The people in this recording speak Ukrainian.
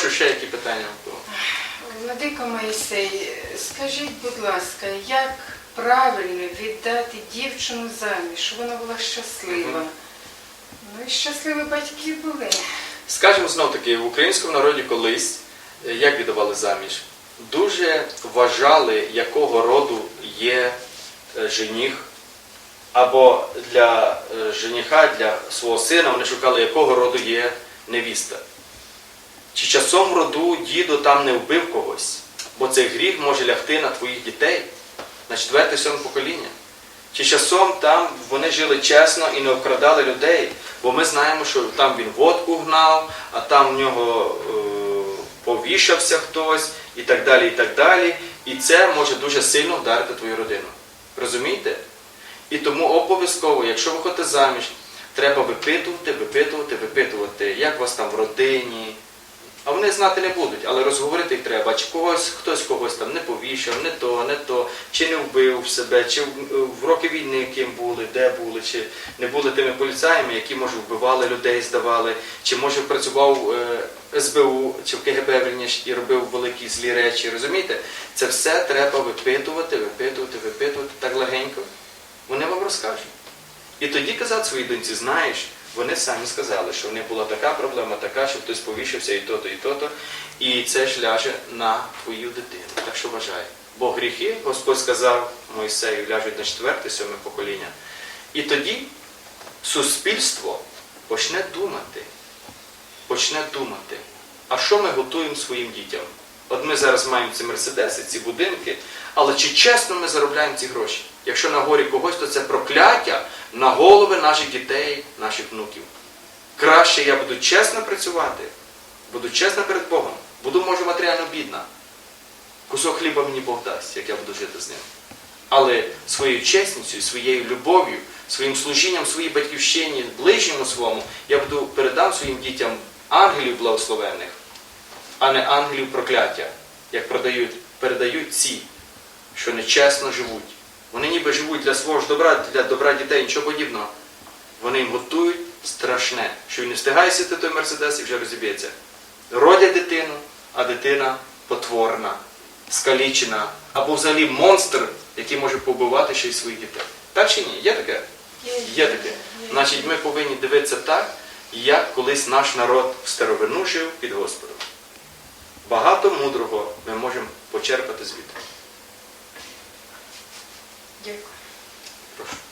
Прошу ще які питання. Владико Моїсей, скажіть, будь ласка, як правильно віддати дівчину заміж, щоб вона була щаслива? Мгм. Ну і щасливі батьки були. Скажімо знов таки, в українському народі колись, е, як віддавали заміж, дуже вважали, якого роду є е, жених, або для е, жениха, для свого сина вони шукали, якого роду є невіста. Чи часом роду дідо там не вбив когось, бо цей гріх може лягти на твоїх дітей, на четверте сьоме покоління. Чи часом там вони жили чесно і не обкрадали людей, бо ми знаємо, що там він водку гнав, а там в нього е, повішався хтось і так далі, і так далі. І це може дуже сильно вдарити твою родину. Розумієте? І тому обов'язково, якщо ви хочете заміж, треба випитувати, випитувати, випитувати, як у вас там в родині. А вони знати не будуть, але розговорити треба. Чи когось, хтось когось там не повішав, не то, не то, чи не вбив себе, чи в, роки війни ким були, де були, чи не були тими поліцаями, які може вбивали людей, здавали, чи може працював е, СБУ чи в КГБ верніше, і робив великі злі речі. Розумієте? Це все треба випитувати, випитувати, випитувати так легенько. Вони вам розкажуть. І тоді казати своїй доньці, знаєш, вони самі сказали, що в них була така проблема, така, що хтось повішався і то-то, і то-то. І це ж ляже на твою дитину. Так що вважай. Бо гріхи, Господь сказав Мойсею, ляжуть на четверте, сьоме покоління. І тоді суспільство почне думати, почне думати, а що ми готуємо своїм дітям? От ми зараз маємо ці мерседеси, ці будинки, але чи чесно ми заробляємо ці гроші? Якщо на горі когось, то це прокляття на голови наших дітей, наших внуків. Краще я буду чесно працювати, буду чесно перед Богом, буду, може, матеріально бідна. Кусок хліба мені Бог дасть, як я буду жити з ним. Але своєю чесністю, своєю любов'ю, своїм служінням своїй батьківщині, ближньому своєму, я буду передам своїм дітям ангелів благословенних, а не ангелів прокляття, як продають, передають ці, що нечесно живуть. Вони ніби живуть для свого ж добра, для добра дітей, нічого подібного. Вони їм готують страшне, що він не встигає сіти той мерседес і вже розіб'ється. Родять дитину, а дитина потворна, скалічена, або взагалі монстр, який може побивати ще й своїх дітей. Так чи ні? Є таке? Є таке. Значить, ми повинні дивитися так, як колись наш народ в старовину жив під Господом. Багато мудрого ми можемо почерпати звідти. Дякую. Прошу.